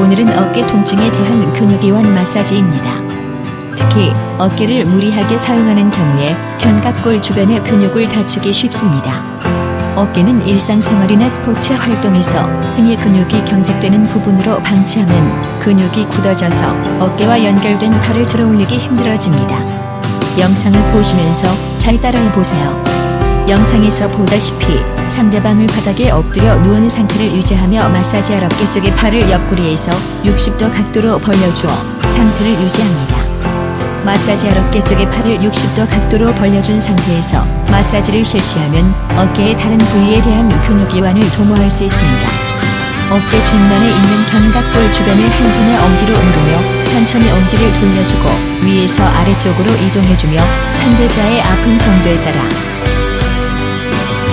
오늘은 어깨 통증에 대한 근육이완 마사지입니다. 특히 어깨를 무리하게 사용하는 경우에 견갑골 주변의 근육을 다치기 쉽습니다. 어깨는 일상생활이나 스포츠 활동에서 흔히 근육이 경직되는 부분으로 방치하면 근육이 굳어져서 어깨와 연결된 팔을 들어올리기 힘들어집니다. 영상을 보시면서 잘 따라해 보세요. 영상에서 보다시피 상대방을 바닥에 엎드려 누운 상태를 유지하며 마사지할 어깨 쪽의 팔을 옆구리에서 60도 각도로 벌려주어 상태를 유지합니다. 마사지할 어깨 쪽의 팔을 60도 각도로 벌려준 상태에서 마사지를 실시하면 어깨의 다른 부위에 대한 근육 이완을 도모할 수 있습니다. 어깨 뒷면에 있는 견갑골 주변을 한 손에 엄지로 누르며 천천히 엄지를 돌려주고 위에서 아래쪽으로 이동해주며 상대자의 아픈 정도에 따라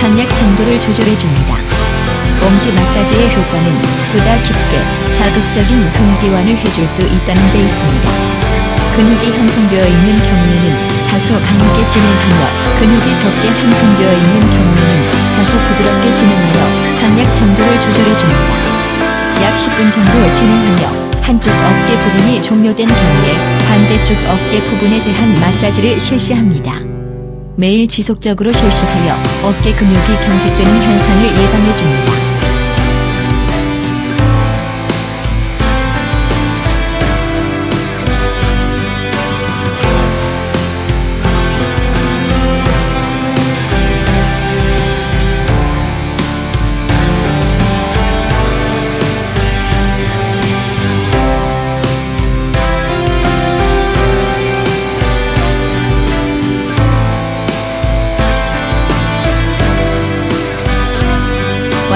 강약 정도를 조절해줍니다. 엄지 마사지의 효과는 보다 깊게 자극적인 근육이완을 해줄 수 있다는 데 있습니다. 근육이 형성되어 있는 경우에는 다소 강하게 진행하며 근육이 적게 형성되어 있는 경우에는 다소 부드럽게 진행하여 강약 정도를 조절해줍니다. 약 10분 정도 진행하며 한쪽 어깨 부분이 종료된 경우에 반대쪽 어깨 부분에 대한 마사지를 실시합니다. 매일 지속적으로 실시하여 어깨 근육이 경직되는 현상을 예방해 줍니다.